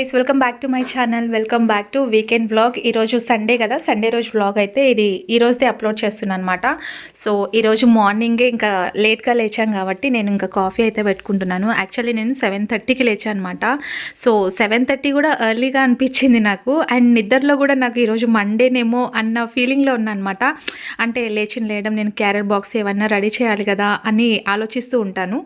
Guys welcome back to my channel welcome back to weekend blog ఈరోజు Sunday కదా? Sunday రోజు blog అయితే ఇది ఈరోజుదే అప్లోడ్ చేస్తున్నాను అనమాట సో ఈరోజు మార్నింగే ఇంకా లేట్గా లేచాం కాబట్టి నేను ఇంకా కాఫీ అయితే పెట్టుకుంటున్నాను. యాక్చువల్లీ నేను సెవెన్ థర్టీకి లేచాను అనమాట సో సెవెన్ థర్టీ కూడా ఎర్లీగా అనిపించింది నాకు. అండ్ నిద్రలో కూడా నాకు ఈరోజు మండేనేమో అన్న ఫీలింగ్లో అనమాట అంటే లేచిన లేయడం నేను క్యారియర్ బాక్స్ ఏమన్నా రెడీ చేయాలి కదా అని ఆలోచిస్తూ ఉంటాను.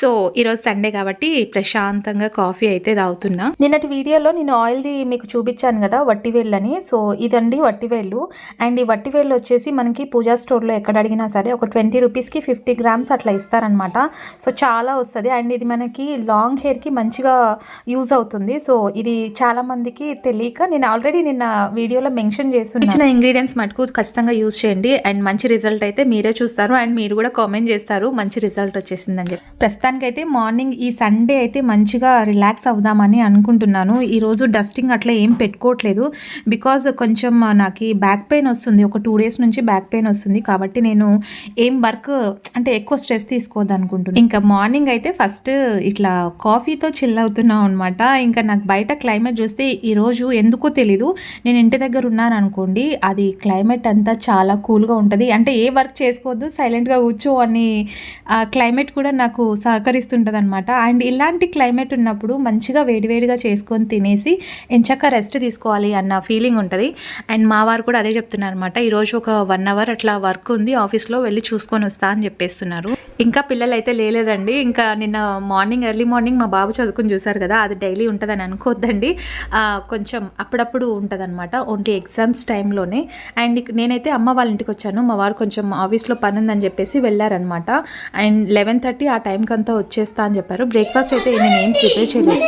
సో ఈరోజు సండే కాబట్టి ప్రశాంతంగా కాఫీ అయితే తాగుతున్నా. నిన్నటి వీడియోలో నేను ఆయిల్ది మీకు చూపించాను కదా వట్టివేళ్ళని. సో ఇదండి వట్టివేళ్ళు. అండ్ ఈ వట్టివేళ్ళు వచ్చేసి మనకి పూజా స్టోర్లో ఎక్కడ అడిగినా సరే ఒక ట్వంటీ రూపీస్కి ఫిఫ్టీ గ్రామ్స్ అట్లా ఇస్తారనమాట సో చాలా వస్తుంది. అండ్ ఇది మనకి లాంగ్ హెయిర్కి మంచిగా యూజ్ అవుతుంది. సో ఇది చాలామందికి తెలియక నేను ఆల్రెడీ నిన్న వీడియోలో మెన్షన్ చేస్తున్నాను ఇచ్చిన ఇంగ్రీడియంట్స్ మటుకు ఖచ్చితంగా యూజ్ చేయండి. అండ్ మంచి రిజల్ట్ అయితే మీరే చూస్తారు. అండ్ మీరు కూడా కామెంట్ చేస్తారు. మంచి రిజల్ట్ వచ్చేసిందని చెప్పి. ప్రస్తుతానికైతే మార్నింగ్ ఈ సండే అయితే మంచిగా రిలాక్స్ అవుదామని అనుకుంటున్నాను. ఈరోజు డస్టింగ్ అట్లా ఏం పెట్టుకోవట్లేదు. బికాజ్ కొంచెం నాకు బ్యాక్ పెయిన్ వస్తుంది. ఒక టూ డేస్ నుంచి బ్యాక్ పెయిన్ వస్తుంది. కాబట్టి నేను ఏం వర్క్ అంటే ఎక్కువ స్ట్రెస్ తీసుకోవద్దు అనుకుంటున్నాను ఇంకా మార్నింగ్ అయితే ఫస్ట్ ఇట్లా కాఫీతో చిల్ అవుతున్నాం అనమాట ఇంకా నాకు బయట క్లైమేట్ చూస్తే ఈరోజు ఎందుకో తెలీదు. నేను ఇంటి దగ్గర ఉన్నాను అనుకోండి. అది క్లైమేట్ అంతా చాలా కూల్గా ఉంటుంది. అంటే ఏ వర్క్ చేసుకోవద్దు సైలెంట్గా కూర్చో అని క్లైమేట్ కూడా నాకు సహకరిస్తుంటుంది అనమాట అండ్ ఇలాంటి క్లైమేట్ ఉన్నప్పుడు మంచిగా వేడివేడిగా చేసుకొని తినేసి ఎంచక్క రెస్ట్ తీసుకోవాలి అన్న ఫీలింగ్ ఉంటుంది. అండ్ మా వారు కూడా అదే చెప్తున్నారు అనమాట ఈరోజు ఒక వన్ అవర్ అట్లా వర్క్ ఉంది ఆఫీస్లో వెళ్ళి చూసుకొని వస్తా అని చెప్పేస్తున్నారు. ఇంకా పిల్లలు అయితే లేలేదండి. ఇంకా నిన్న మార్నింగ్ ఎర్లీ మార్నింగ్ మా బాబు చదువుకుని చూశారు కదా అది డైలీ ఉంటుందని అనుకోవద్దండి కొంచెం అప్పుడప్పుడు ఉంటుంది అనమాట ఓన్లీ ఎగ్జామ్స్ టైంలోనే. అండ్ నేనైతే అమ్మ వాళ్ళ ఇంటికి వచ్చాను. మా వారు కొంచెం ఆఫీస్లో పని ఉందని చెప్పేసి వెళ్ళారనమాట అండ్ లెవెన్ థర్టీ ఆ టైంకి అంతా వచ్చేస్తా అని చెప్పారు. బ్రేక్ఫాస్ట్ అయితే నేను ఏం ప్రిపేర్ చేయలేదు.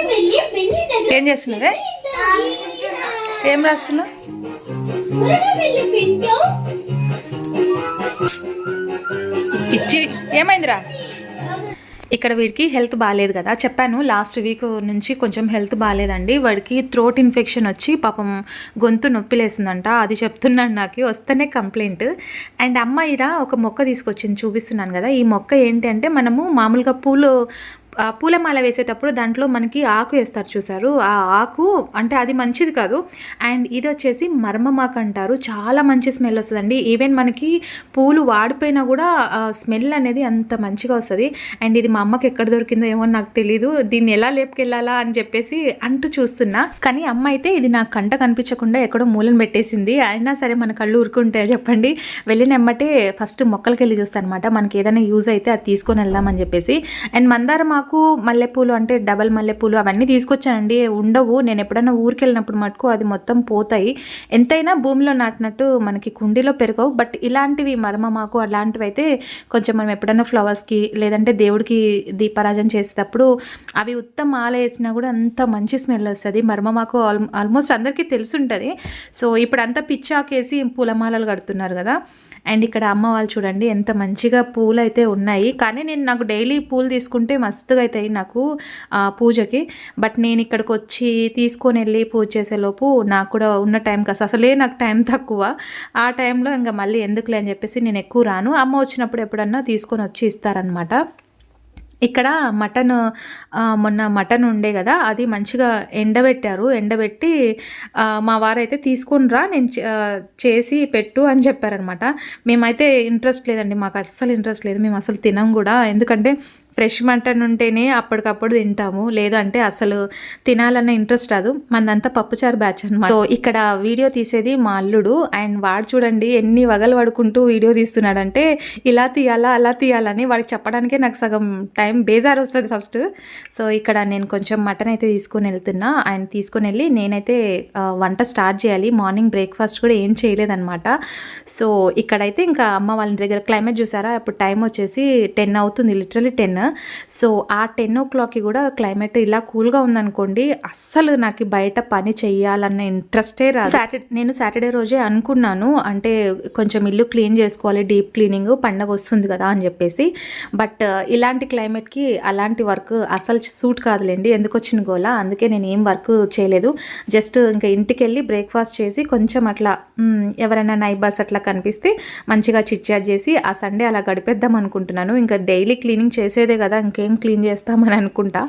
ఏం చేస్తున్నావే? ఏం రాస్తున్నావు? ఏమైందిరా? ఇక్కడ వీడికి హెల్త్ బాగాలేదు కదా చెప్పాను లాస్ట్ వీక్ నుంచి కొంచెం హెల్త్ బాగాలేదండి వాడికి థ్రోట్ ఇన్ఫెక్షన్ వచ్చి పాపం గొంతు నొప్పి లేసిందంట అది చెప్తున్నాడు నాకు వస్తేనే కంప్లైంట్. అండ్ అమ్మాయిరా ఒక మొక్క తీసుకొచ్చింది చూపిస్తున్నాను కదా ఈ మొక్క ఏంటి అంటే మనము మామూలుగా పూలు పూలమాల వేసేటప్పుడు దాంట్లో మనకి ఆకు వేస్తారు చూసారు ఆ ఆకు అంటే అది మంచిది కాదు. అండ్ ఇది వచ్చేసి మర్మమాకు అంటారు. చాలా మంచి స్మెల్ వస్తుందండి. ఈవెన్ మనకి పూలు వాడిపోయినా కూడా స్మెల్ అనేది అంత మంచిగా వస్తుంది. అండ్ ఇది మా అమ్మకి ఎక్కడ దొరికిందో ఏమో నాకు తెలియదు దీన్ని ఎలా లేపుకెళ్ళాలా అని చెప్పేసి అంటూ చూస్తున్నా. కానీ అమ్మ అయితే ఇది నాకు కంట కనిపించకుండా ఎక్కడో మూలను పెట్టేసింది. అయినా సరే మన కళ్ళు ఊరుకుంటాయో చెప్పండి? వెళ్ళిన ఎమ్మటే ఫస్ట్ మొక్కలకి వెళ్ళి చూస్తాను అనమాట మనకి ఏదైనా యూజ్ అయితే అది తీసుకొని వెళ్దామని చెప్పేసి. అండ్ మందారం మాకు మల్లెపూలు అంటే డబల్ మల్లెపూలు అవన్నీ తీసుకొచ్చానండి. ఉండవు. నేను ఎప్పుడైనా ఊరికి వెళ్ళినప్పుడు మటుకు అది మొత్తం పోతాయి. ఎంతైనా భూమిలో నాటినట్టు మనకి కుండీలో పెరగవు. బట్ ఇలాంటివి మర్మమాకు అలాంటివి అయితే కొంచెం మనం ఎప్పుడైనా ఫ్లవర్స్కి లేదంటే దేవుడికి దీపారాజన చేసేటప్పుడు అవి ఉత్తమ మాల వేసినా కూడా అంత మంచి స్మెల్ వస్తుంది. మర్మమాకు ఆల్ ఆల్మోస్ట్ అందరికీ తెలుసుంటుంది. సో ఇప్పుడు అంతా పిచ్చాకేసి పూలమాలలు కడుతున్నారు కదా. అండ్ ఇక్కడ అమ్మ వాళ్ళు చూడండి ఎంత మంచిగా పూలు అయితే ఉన్నాయి. కానీ నేను నాకు డైలీ పూలు తీసుకుంటే మస్తుగా అవుతాయి నాకు పూజకి. బట్ నేను ఇక్కడికి వచ్చి తీసుకొని వెళ్ళి పూజ చేసేలోపు నాకు కూడా ఉన్న టైం కాస్త అసలే నాకు టైం తక్కువ. ఆ టైంలో ఇంకా మళ్ళీ ఎందుకులే అని చెప్పేసి నేను ఎక్కువ రాను. అమ్మ వచ్చినప్పుడు ఎప్పుడన్నా తీసుకొని వచ్చి ఇస్తారనమాట ఇక్కడ మటన్ మొన్న మటన్ ఉండే కదా అది మంచిగా ఎండబెట్టారు. ఎండబెట్టి మా వారైతే తీసుకునిరా నేను చే- చేసి పెట్టు అని చెప్పారనమాట. మేమైతే ఇంట్రెస్ట్ లేదండి మాకు అస్సలు ఇంట్రెస్ట్ లేదు మేము అసలు తినం కూడా. ఎందుకంటే ఫ్రెష్ మటన్ ఉంటేనే అప్పటికప్పుడు తింటాము. లేదంటే అసలు తినాలన్న ఇంట్రెస్ట్ రాదు. మనదంతా పప్పుచారు బ్యాచ్ అనమాట సో ఇక్కడ వీడియో తీసేది మా అల్లుడు. అండ్ వాడు చూడండి ఎన్ని వగలు పడుకుంటూ వీడియో తీస్తున్నాడంటే ఇలా తీయాలా అలా తీయాలని వాడికి చెప్పడానికే నాకు సగం టైం బేజార్ వస్తుంది ఫస్ట్. సో ఇక్కడ నేను కొంచెం మటన్ అయితే తీసుకొని వెళ్తున్నా. అండ్ తీసుకొని వెళ్ళి నేనైతే వంట స్టార్ట్ చేయాలి. మార్నింగ్ బ్రేక్ఫాస్ట్ కూడా ఏం చేయలేదన్నమాట. సో ఇక్కడైతే ఇంకా అమ్మ వాళ్ళ దగ్గర క్లైమేట్ చూసారా? ఇప్పుడు టైం వచ్చేసి టెన్ అవుతుంది. Literally ten. సో ఆ టెన్ ఓ క్లాక్కి కూడా క్లైమేట్ ఇలా కూల్గా ఉందనుకోండి అస్సలు నాకు బయట పని చేయాలన్న ఇంట్రెస్టే రాదు. సాటర్డే నేను సాటర్డే రోజే అనుకున్నాను అంటే కొంచెం ఇల్లు క్లీన్ చేసుకోవాలి డీప్ క్లీనింగ్ పండగ వస్తుంది కదా అని చెప్పేసి. బట్ ఇలాంటి క్లైమేట్కి అలాంటి వర్క్ అసలు సూట్ కాదులేండి. ఎందుకు వచ్చిన గోలా? అందుకే నేను ఏం వర్క్ చేయలేదు. జస్ట్ ఇంకా ఇంటికి వెళ్ళి బ్రేక్ఫాస్ట్ చేసి కొంచెం అట్లా ఎవరైనా నైబర్స్ అట్లా కనిపిస్తే మంచిగా చిట్ చాట్ చేసి ఆ సండే అలా గడిపేద్దాం అనుకుంటున్నాను. ఇంకా డైలీ క్లీనింగ్ చేసేదే ఉండేదే కదా ఇంకేం క్లీన్ చేస్తామని అనుకుంటా.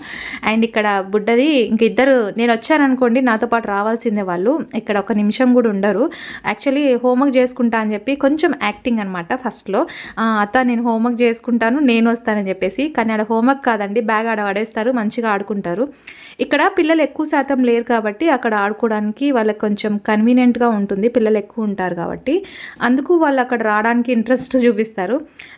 అండ్ ఇక్కడ బుడ్డది ఇంక ఇద్దరు నేను వచ్చాను అనుకోండి నాతో పాటు రావాల్సిందే వాళ్ళు. ఇక్కడ ఒక నిమిషం కూడా ఉండరు. యాక్చువల్లీ హోంవర్క్ చేసుకుంటా అని చెప్పి కొంచెం యాక్టింగ్ అనమాట ఫస్ట్లో అత్త నేను హోంవర్క్ చేసుకుంటాను నేను వస్తానని చెప్పేసి. కానీ ఆడ హోంవర్క్ కాదండి బ్యాగ్ ఆడ పడేస్తారు మంచిగా ఆడుకుంటారు. ఇక్కడ పిల్లలు ఎక్కువ శాతం లేరు కాబట్టి అక్కడ ఆడుకోవడానికి వాళ్ళకి కొంచెం కన్వీనియంట్గా ఉంటుంది పిల్లలు ఎక్కువ ఉంటారు కాబట్టి. అందుకు వాళ్ళు అక్కడ రావడానికి ఇంట్రెస్ట్ చూపిస్తారు.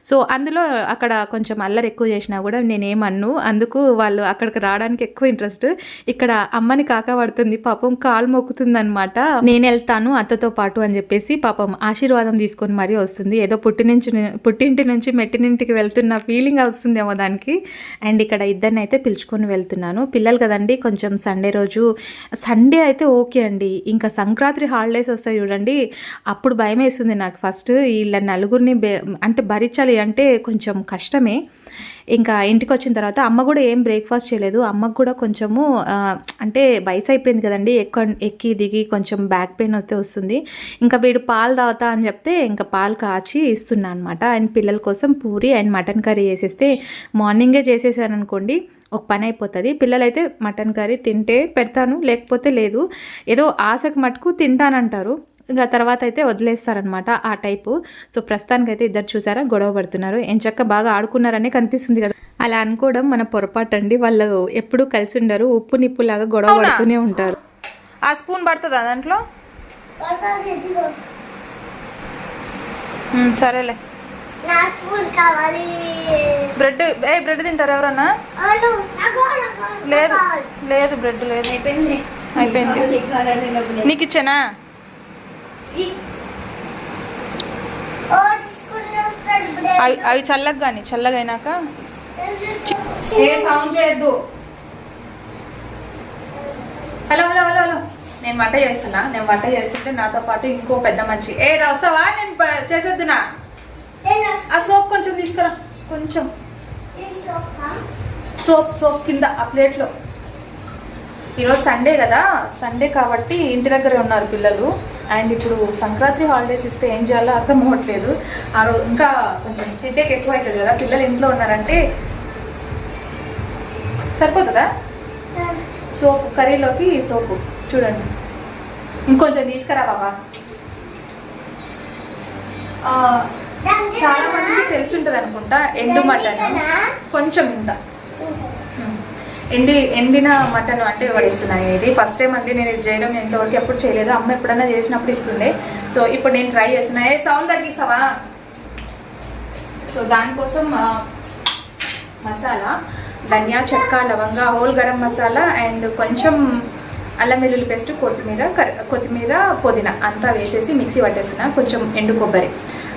సో అందులో అక్కడ కొంచెం అల్లరి ఎక్కువ చేసిన కూడా నేనేమన్ను. అందుకు వాళ్ళు అక్కడికి రావడానికి ఎక్కువ ఇంట్రెస్ట్. ఇక్కడ అమ్మని కాక పడుతుంది. పాపం కాలు మొక్కుతుంది అనమాట నేను వెళ్తాను అత్తతో పాటు అని చెప్పేసి పాపం ఆశీర్వాదం తీసుకొని మరీ వస్తుంది. ఏదో పుట్టి నుంచి పుట్టింటి నుంచి మెట్టినింటికి వెళ్తున్న ఫీలింగ్ వస్తుందేమో దానికి. అండ్ ఇక్కడ ఇద్దరిని అయితే పిలుచుకొని వెళ్తున్నాను. పిల్లలు కదండి కొంచెం సండే రోజు. సండే అయితే ఓకే అండి. ఇంకా సంక్రాంతి హాలిడేస్ వస్తాయి చూడండి. అప్పుడు భయం వేస్తుంది నాకు. ఫస్ట్ వీళ్ళ నలుగురిని అంటే భరించాలి అంటే కొంచెం కష్టమే. ఇంకా ఇంటికి వచ్చిన తర్వాత అమ్మ కూడా ఏం బ్రేక్ఫాస్ట్ చేయలేదు. అమ్మకు కూడా కొంచెము అంటే వయసు అయిపోయింది కదండి. ఎక్కువ ఎక్కి దిగి కొంచెం బ్యాక్ పెయిన్ వస్తే వస్తుంది. ఇంకా వీడు పాలు తాగుతా అని చెప్తే ఇంకా పాలు కాచి ఇస్తున్నా అనమాట అండ్ పిల్లల కోసం పూరి అండ్ మటన్ కర్రీ చేసేస్తే మార్నింగే చేసేసాను అనుకోండి ఒక పని అయిపోతుంది. పిల్లలైతే మటన్ కర్రీ తింటే పెడతాను లేకపోతే లేదు. ఏదో ఆశకు మటుకు తింటానంటారు. ఇంకా తర్వాత అయితే వదిలేస్తారనమాట ఆ టైపు. సో ప్రస్తుతానికైతే ఇద్దరు చూసారా? గొడవ పడుతున్నారు. ఎంచక్క బాగా ఆడుకున్నారని కనిపిస్తుంది కదా. అలా అనుకోవడం మన పొరపాటు అండి వాళ్ళు ఎప్పుడూ కలిసి ఉండరు. ఉప్పు నిప్పులాగా గొడవ పడుతూనే ఉంటారు. ఆ స్పూన్ పడుతుందా దాంట్లో? సరేలే. బ్రెడ్ ఏ బ్రెడ్ తింటారు ఎవరన్నా? లేదు లేదు బ్రెడ్ లేదు. అయిపోయింది అయిపోయింది. నీకు ఇచ్చానా ఓట్స్ కూడా వస్తాడు బ్రెడ్ అవి అవి చల్లగా కానీ చల్లగా అయినాక ఏ సౌండ్ చేయొద్దు. Hello hello hello hello. నేను వంట చేస్తున్నా నేను వంట చేస్తుంటే నాతో పాటు ఇంకో పెద్ద మంచి ఏ వస్తావా? నేను చేసేద్దునా? ఆ సోప్ కొంచెం తీసుకురా. కొంచెం. సోప్ సోప్ కింద ఆ ప్లేట్లో ఈరోజు సండే కదా? సండే కాబట్టి ఇంటి దగ్గరే ఉన్నారు పిల్లలు. అండ్ ఇప్పుడు సంక్రాంతి హాలిడేస్ ఇస్తే ఏం చేయాలో అర్థం అవ్వట్లేదు. ఆ రోజు ఇంకా కొంచెం హెడ్ఏక్ ఎక్కువ అవుతుంది కదా? పిల్లలు ఇంట్లో ఉన్నారంటే సరిపోతుందా? సోపు కర్రీలోకి సోపు. చూడండి. ఇంకొంచెం తీసుకురా బాబా చాలా మందికి తెలిసి ఉంటుంది అనుకుంటా ఎండు మటన్. కొంచెం ఇంత. ఎండి ఎండిన మటన్ అంటే వడిస్తున్నాయి ఇది ఫస్ట్ టైం అండి నేను ఇది చేయడం. నేను ఇంతవరకు ఎప్పుడు చేయలేదు. అమ్మ ఎప్పుడన్నా చేసినప్పుడు ఇస్తుండే. సో ఇప్పుడు నేను ట్రై చేస్తున్నా. ఏ సౌండ్ తగ్గిస్తావా? సో దానికోసం మసాలా ధనియా చెక్క లవంగ హోల్ గరం మసాలా అండ్ కొంచెం అల్లం వెల్లుల్లి పేస్ట్ కొత్తిమీర కొత్తిమీర పుదీనా అంతా వేసేసి మిక్సీ పట్టేస్తున్నా. కొంచెం ఎండు కొబ్బరి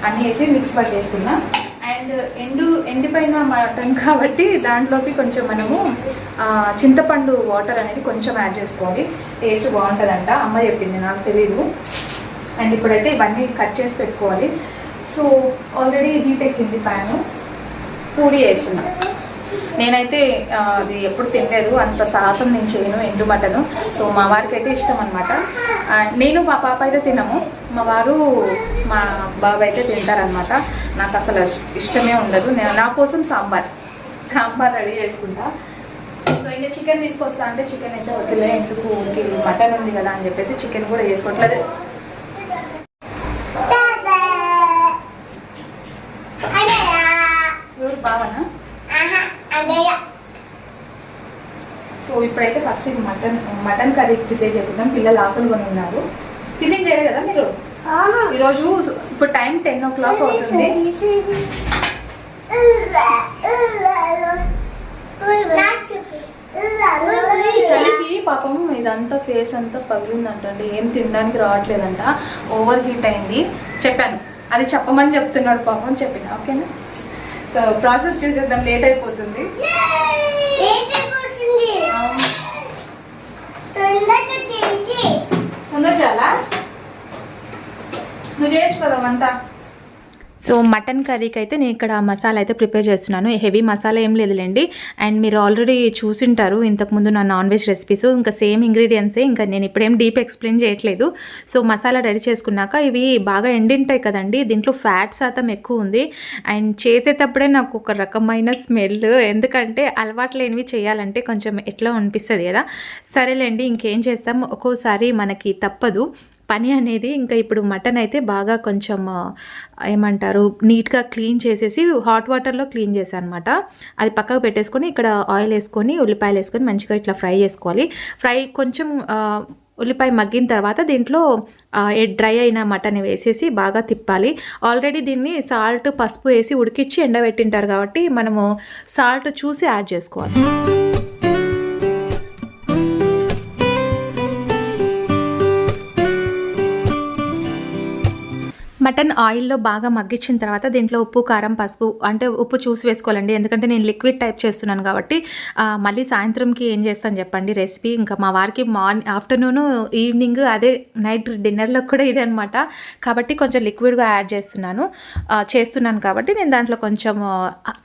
అన్నీ వేసి మిక్స్ పట్టేస్తున్నా. అండ్ ఎండు ఎండిపోయిన మటన్ కాబట్టి దాంట్లోకి కొంచెం మనము చింతపండు వాటర్ అనేది కొంచెం యాడ్ చేసుకోవాలి. టేస్ట్ బాగుంటుందంట. అమ్మ చెప్పింది నాకు తెలియదు అండ్ ఇప్పుడైతే ఇవన్నీ కట్ చేసి పెట్టుకోవాలి. సో ఆల్రెడీ హీట్ ఎక్కింది ప్యాను పూరి వేస్తున్నా. నేనైతే అది ఎప్పుడు తినలేదు. అంత సాహసం నేను చేయను ఎండు మటను. సో మా వారికి అయితే ఇష్టం అనమాట నేను మా పాప అయితే తినము. మా వారు మా బాబు అయితే తింటారనమాట నాకు అసలు ఇష్టమే ఉండదు. నేను నా కోసం సాంబార్ సాంబార్ రెడీ చేసుకుంటా. సో ఇంకా చికెన్ తీసుకొస్తా అంటే చికెన్ అయితే వద్దులే ఎందుకు మటన్ ఉంది కదా అని చెప్పేసి చికెన్ కూడా చేసుకోవట్లేదు ఎవరు? బావనా సో ఇప్పుడైతే ఫస్ట్ ఇది మటన్ మటన్ కర్రీ ప్రిపేర్ చేసేద్దాం. పిల్లలు ఆకులు కొని ఉన్నారు. టిఫిన్ చేయలేదు కదా మీరు? ఈరోజు ఇప్పుడు టైం టెన్ ఓ క్లాక్ అవుతుంది. చలికి పాపం ఇదంతా ఫేస్ అంతా పగిలిందంటండి. ఏం తినడానికి రావట్లేదంట. ఓవర్ హీట్ అయింది. చెప్పాను. అది చెప్పమని చెప్తున్నాడు పాపం చెప్పిన. ఓకేనా? సో ప్రాసెస్ చూసేద్దాం. లేట్ అయిపోతుంది. తొందర చాలా నువ్వు చేయొచ్చు కదా వంట? సో మటన్ కర్రీకి అయితే నేను ఇక్కడ మసాలా అయితే ప్రిపేర్ చేస్తున్నాను. హెవీ మసాలా ఏం లేదులేండి. అండ్ మీరు ఆల్రెడీ చూసింటారు ఇంతకుముందు నా నాన్ వెజ్ రెసిపీస్. ఇంకా సేమ్ ఇంగ్రీడియంట్సే ఇంకా నేను ఇప్పుడేం డీప్ ఎక్స్ప్లెయిన్ చేయట్లేదు. సో మసాలా రెడీ చేసుకున్నాక ఇవి బాగా ఎండింటాయి కదండి. దీంట్లో ఫ్యాట్ శాతం ఎక్కువ ఉంది. అండ్ చేసేటప్పుడే నాకు ఒక రకమైన స్మెల్ ఎందుకంటే అలవాటు లేనివి చేయాలంటే కొంచెం ఎట్లా అనిపిస్తుంది కదా. సరేలేండి ఇంకేం చేస్తాం? ఒక్కోసారి మనకి తప్పదు. పని అనేది ఇంకా ఇప్పుడు మటన్ అయితే బాగా కొంచెం ఏమంటారు నీట్గా క్లీన్ చేసేసి హాట్ వాటర్లో క్లీన్ చేశాను అనమాట అది పక్కకు పెట్టేసుకొని ఇక్కడ ఆయిల్ వేసుకొని ఉల్లిపాయలు వేసుకొని మంచిగా ఇట్లా ఫ్రై చేసుకోవాలి. ఫ్రై కొంచెం ఉల్లిపాయ మగ్గిన తర్వాత దీంట్లో ఏ డ్రై అయిన మటన్ వేసేసి బాగా తిప్పాలి. ఆల్రెడీ దీన్ని సాల్ట్ పసుపు వేసి ఉడికిచ్చి ఎండబెట్టింటారు కాబట్టి మనము సాల్ట్ చూసి యాడ్ చేసుకోవాలి. మటన్ ఆయిల్లో బాగా మగ్గించిన తర్వాత దీంట్లో ఉప్పు కారం పసుపు అంటే ఉప్పు చూసి వేసుకోవాలండి. ఎందుకంటే నేను లిక్విడ్ టైప్ చేస్తున్నాను కాబట్టి మళ్ళీ సాయంత్రంకి ఏం చేస్తాను చెప్పండి రెసిపీ. ఇంకా మా వారికి మార్నింగ్ ఆఫ్టర్నూన్ ఈవినింగ్ అదే నైట్ డిన్నర్లో కూడా ఇదే అనమాట కాబట్టి కొంచెం లిక్విడ్గా యాడ్ చేస్తున్నాను. చేస్తున్నాను కాబట్టి నేను దాంట్లో కొంచెం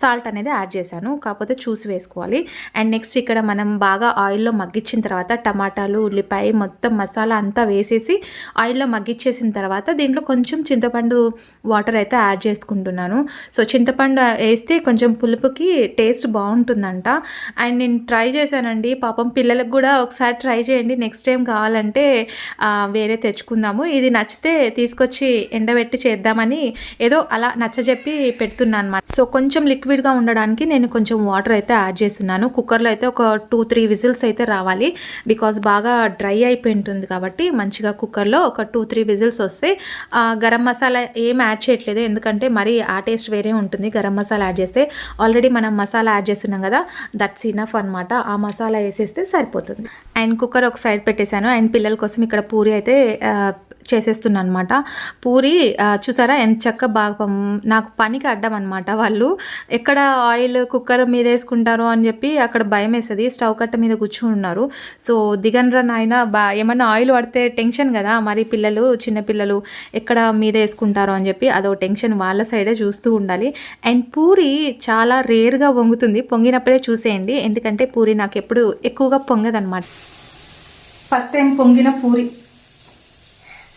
సాల్ట్ అనేది యాడ్ చేశాను. కాకపోతే చూసి వేసుకోవాలి. అండ్ నెక్స్ట్ ఇక్కడ మనం బాగా ఆయిల్లో మగ్గించిన తర్వాత టమాటాలు ఉల్లిపాయ మొత్తం మసాలా అంతా వేసేసి ఆయిల్లో మగ్గించేసిన తర్వాత దీంట్లో కొంచెం చింతపండు వాటర్ అయితే యాడ్ చేసుకుంటున్నాను. సో చింతపండు వేస్తే కొంచెం పులుపుకి టేస్ట్ బాగుంటుందంట. అండ్ నేను ట్రై చేశానండి. పాపం పిల్లలకు కూడా ఒకసారి ట్రై చేయండి. నెక్స్ట్ టైం కావాలంటే వేరే తెచ్చుకుందాము. ఇది నచ్చితే తీసుకొచ్చి ఎండబెట్టి చేద్దామని ఏదో అలా నచ్చజెప్పి పెడుతున్నాను అనమాట సో కొంచెం లిక్విడ్గా ఉండడానికి నేను కొంచెం వాటర్ అయితే యాడ్ చేస్తున్నాను. కుక్కర్లో అయితే ఒక టూ త్రీ విజిల్స్ అయితే రావాలి. బికాజ్ బాగా డ్రై అయిపోయి ఉంటుంది కాబట్టి మంచిగా కుక్కర్లో ఒక టూ త్రీ విజిల్స్ వస్తే గరం మసాలా ఏం యాడ్ చేయట్లేదు. ఎందుకంటే మరి ఆ టేస్ట్ వేరే ఉంటుంది. గరం మసాలా యాడ్ చేస్తే ఆల్రెడీ మనం మసాలా యాడ్ చేస్తున్నాం కదా దట్స్ ఇనఫ్ అనమాట ఆ మసాలా వేసేస్తే సరిపోతుంది. అండ్ కుక్కర్ ఒక సైడ్ పెట్టేశాను. అండ్ పిల్లల కోసం ఇక్కడ పూరి అయితే చేసేస్తున్నా అనమాట పూరి చూసారా ఎంత చక్క బాగా నాకు పనికి అడ్డం అనమాట వాళ్ళు. ఎక్కడ ఆయిల్ కుక్కర్ మీద వేసుకుంటారో అని చెప్పి అక్కడ భయం వేస్తుంది స్టవ్ కట్ట మీద కూర్చుని ఉన్నారు. సో దిగనరా నాయన బా ఏమన్నా ఆయిల్ పడితే టెన్షన్ కదా మరి పిల్లలు చిన్నపిల్లలు ఎక్కడ మీద వేసుకుంటారో అని చెప్పి అదో టెన్షన్ వాళ్ళ సైడే చూస్తూ ఉండాలి. అండ్ పూరి చాలా రేర్గా వంగుతుంది. పొంగినప్పుడే చూసేయండి. ఎందుకంటే పూరి నాకు ఎప్పుడు ఎక్కువగా పొంగదనమాట ఫస్ట్ టైం పొంగిన పూరి.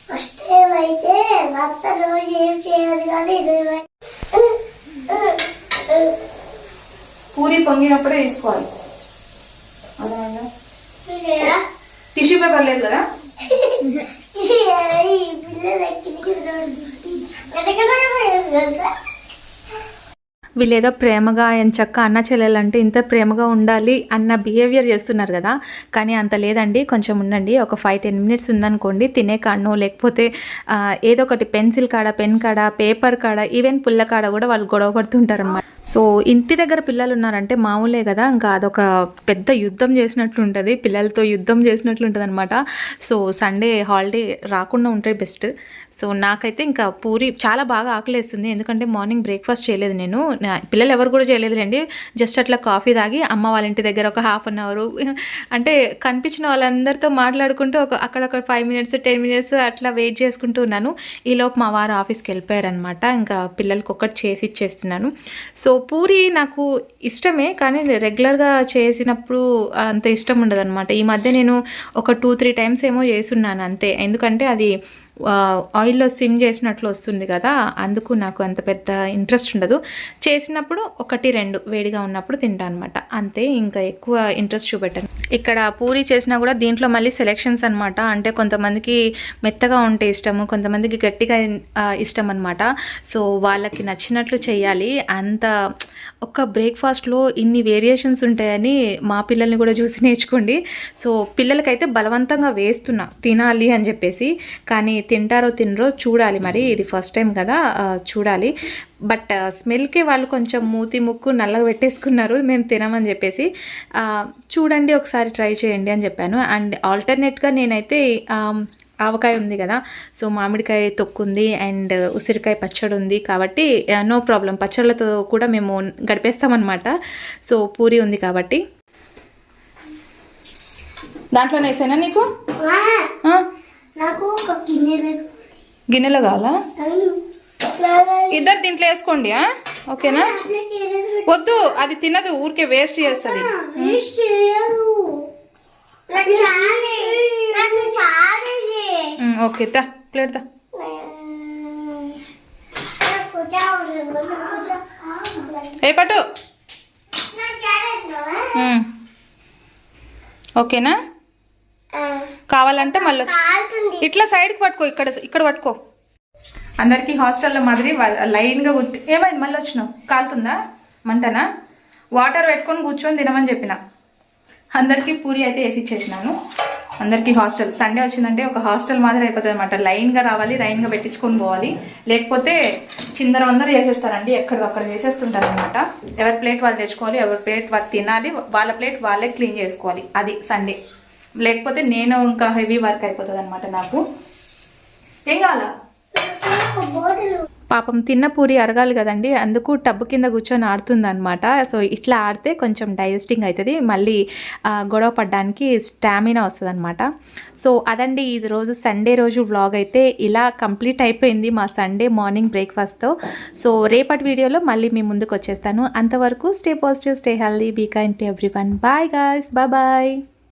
ఫస్ట్ ఏమైతే భర్త రోజు ఏం చేయదు కానీ ఏమై- పూరి పొంగినప్పుడే చూసారా? టిష్యూ పేపర్ లేదు కదా? ఈ పిల్లలకి వీళ్ళేదో ప్రేమగా ఎంచక్క అన్న చెల్లెలంటే ఇంత ప్రేమగా ఉండాలి అన్న బిహేవియర్ చేస్తున్నారు కదా. కానీ అంత లేదండి. కొంచెం ఉండండి. ఒక ఫైవ్ టెన్ మినిట్స్ ఉందనుకోండి. తినే కాడను లేకపోతే ఏదో ఒకటి పెన్సిల్ కాడ పెన్ కాడ పేపర్ కాడ ఈవెన్ పుల్ల కాడ కూడా వాళ్ళు గొడవ పడుతుంటారు అనమాట సో ఇంటి దగ్గర పిల్లలు ఉన్నారంటే మామూలే కదా. ఇంకా అదొక పెద్ద యుద్ధం చేసినట్లు ఉంటుంది పిల్లలతో యుద్ధం చేసినట్లు ఉంటుంది అనమాట సో సండే హాలిడే రాకుండా ఉంటే బెస్ట్ సో నాకైతే ఇంకా పూరి చాలా బాగా ఆకలేస్తుంది. ఎందుకంటే మార్నింగ్ బ్రేక్ఫాస్ట్ చేయలేదు నేను. నా- పిల్లలు ఎవరు కూడా చేయలేదులేండి జస్ట్ అట్లా కాఫీ తాగి అమ్మ వాళ్ళ ఇంటి దగ్గర ఒక హాఫ్ అన్ అవర్. అంటే కనిపించిన వాళ్ళందరితో మాట్లాడుకుంటూ ఒక అక్కడొక ఫైవ్ మినిట్స్ టెన్ మినిట్స్ అట్లా వెయిట్ చేసుకుంటూ ఉన్నాను. ఈలోపు మా వారు ఆఫీస్కి వెళ్ళిపోయారనమాట ఇంకా పిల్లలకి ఒక్కటి చేసి ఇచ్చేస్తున్నాను. సో పూరి నాకు ఇష్టమే కానీ రెగ్యులర్గా చేసినప్పుడు అంత ఇష్టం ఉండదు ఈ మధ్య నేను ఒక టూ త్రీ టైమ్స్ ఏమో చేస్తున్నాను అంతే. ఎందుకంటే అది ఆయిల్లో స్విమ్ చేసినట్లు వస్తుంది కదా అందుకు నాకు అంత పెద్ద ఇంట్రెస్ట్ ఉండదు. చేసినప్పుడు ఒకటి రెండు వేడిగా ఉన్నప్పుడు తింటా అనమాట అంతే ఇంకా ఎక్కువ ఇంట్రెస్ట్ చూపెట్టాను. ఇక్కడ పూరి చేసినా కూడా దీంట్లో మళ్ళీ సెలెక్షన్స్ అనమాట అంటే కొంతమందికి మెత్తగా ఉంటే ఇష్టము కొంతమందికి గట్టిగా ఇష్టం అనమాట సో వాళ్ళకి నచ్చినట్లు చేయాలి అంత ఒక బ్రేక్ఫాస్ట్లో ఇన్ని వేరియేషన్స్ ఉంటాయని మా పిల్లల్ని కూడా చూసి నేర్చుకోండి. సో పిల్లలకైతే బలవంతంగా వేస్తున్నా తినాలి అని చెప్పేసి. కానీ తింటారో తినరో చూడాలి మరి. ఇది ఫస్ట్ టైం కదా చూడాలి. బట్ స్మెల్కే వాళ్ళు కొంచెం మూతి ముక్కు నల్లగా పెట్టేసుకున్నారు మేము తినమని చెప్పేసి చూడండి ఒకసారి ట్రై చేయండి అని చెప్పాను. అండ్ ఆల్టర్నేట్గా నేనైతే ఆవకాయ ఉంది కదా సో మామిడికాయ తొక్కు ఉంది అండ్ ఉసిరికాయ పచ్చడి ఉంది కాబట్టి నో ప్రాబ్లం పచ్చళ్ళతో కూడా మేము గడిపేస్తామన్నమాట. సో పూరి ఉంది కాబట్టి. దాంట్లోనే వేసానా నీకు? నాకు ఒక గిన్నెలు. గిన్నెలో కావాలా? ఇద్దరు దీంట్లో వేసుకోండి? ఓకేనా? వద్దు అది తినదు ఊరికే వేస్ట్ చేస్తుంది. ఓకే దా ప్లేట్ నాకు ఏ పట్టు. ఓకేనా? కావాలంటే మళ్ళీ ఇట్లా సైడ్కి పట్టుకో ఇక్కడ ఇక్కడ పట్టుకో. అందరికీ హాస్టల్లో మాదిరి లైన్గా గుర్తి ఏమైంది? మళ్ళీ వచ్చినావు. కాలుతుందా? మంటనా? వాటర్ పెట్టుకొని కూర్చొని తినమని చెప్పిన. అందరికీ పూరి అయితే వేసి ఇచ్చేసినాను. అందరికీ హాస్టల్. సండే వచ్చిందంటే ఒక హాస్టల్ మాదిరి అయిపోతుంది అనమాట లైన్గా రావాలి లైన్గా పెట్టించుకొని పోవాలి. లేకపోతే చిందర వందర చేసేస్తారండి. ఎక్కడ అక్కడ చేసేస్తుంటారు అనమాట ఎవరి ప్లేట్ వాళ్ళు తెచ్చుకోవాలి ఎవరి ప్లేట్ వాళ్ళు తినాలి వాళ్ళ ప్లేట్ వాళ్ళే క్లీన్ చేసుకోవాలి. అది సండే. లేకపోతే నేను ఇంకా హెవీ వర్క్ అయిపోతుంది అనమాట నాకు. ఏం కావాలా? పాపం తిన్న పూరి అరగాలి కదండి అందుకు టబ్బు కింద కూర్చొని ఆడుతుంది అనమాట సో ఇట్లా ఆడితే కొంచెం డైజెస్టింగ్ అవుతుంది మళ్ళీ గొడవ పడడానికి స్టామినా వస్తుంది అనమాట సో అదండి ఈరోజు రోజు సండే రోజు వ్లాగ్ అయితే ఇలా కంప్లీట్ అయిపోయింది మా సండే మార్నింగ్ బ్రేక్ఫాస్ట్తో. సో రేపటి వీడియోలో మళ్ళీ మీ ముందుకు వచ్చేస్తాను. అంతవరకు stay positive stay healthy be kind to everyone bye guys bye.